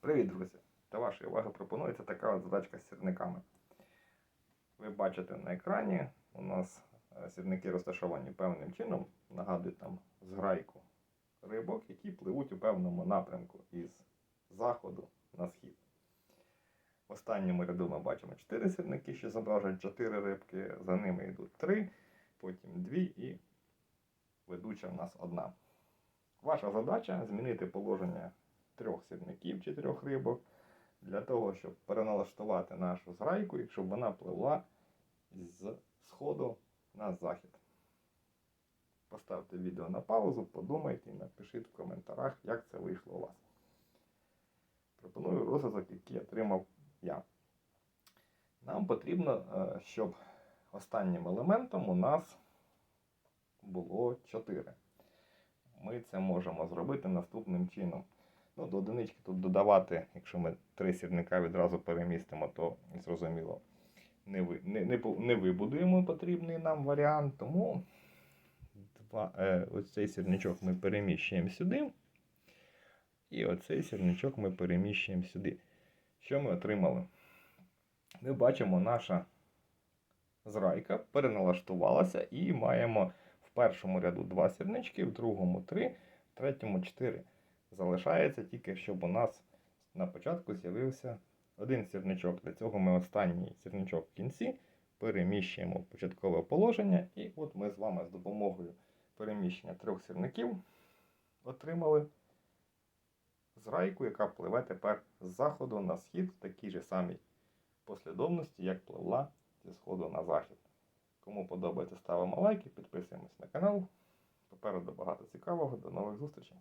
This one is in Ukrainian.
Привіт, друзі! До вашої уваги пропонується така от задачка з сірниками. Ви бачите на екрані, у нас е, сірники розташовані певним чином, нагадують там зграйку рибок, які пливуть у певному напрямку із заходу на схід. В останньому ряду ми бачимо 4 сірники, що зображують 4 рибки, за ними йдуть 3, потім 2 і ведуча в нас одна. Ваша задача змінити положення трьох сірників чи трьох рибок для того, щоб переналаштувати нашу зграйку, і щоб вона пливла з сходу на захід. Поставте відео на паузу, подумайте і напишіть в коментарях, як це вийшло у вас. Пропоную розвиток, який отримав я. Нам потрібно, е, щоб останнім елементом у нас було 4. Ми це можемо зробити наступним чином. Ну, до одинички тут додавати, якщо ми три сірника відразу перемістимо, то зрозуміло. Не, ви, не, не, не вибудуємо потрібний нам варіант, тому два, е, ось сірничок ми переміщуємо сюди. І оцей сірничок ми переміщуємо сюди. Що ми отримали? Ми бачимо, наша зрайка переналаштувалася і маємо в першому ряду два сірнички, в другому три, в третьому чотири. Залишається тільки, щоб у нас на початку з'явився один сірничок. Для цього ми останній сірничок в кінці переміщуємо в початкове положення. І от ми з вами з допомогою переміщення трьох сірників отримали зрайку, яка пливе тепер з заходу на схід в такій же самій послідовності, як пливла зі сходу на захід. Кому подобається, ставимо лайки, підписуємось на канал. Попереду багато цікавого. До нових зустрічей!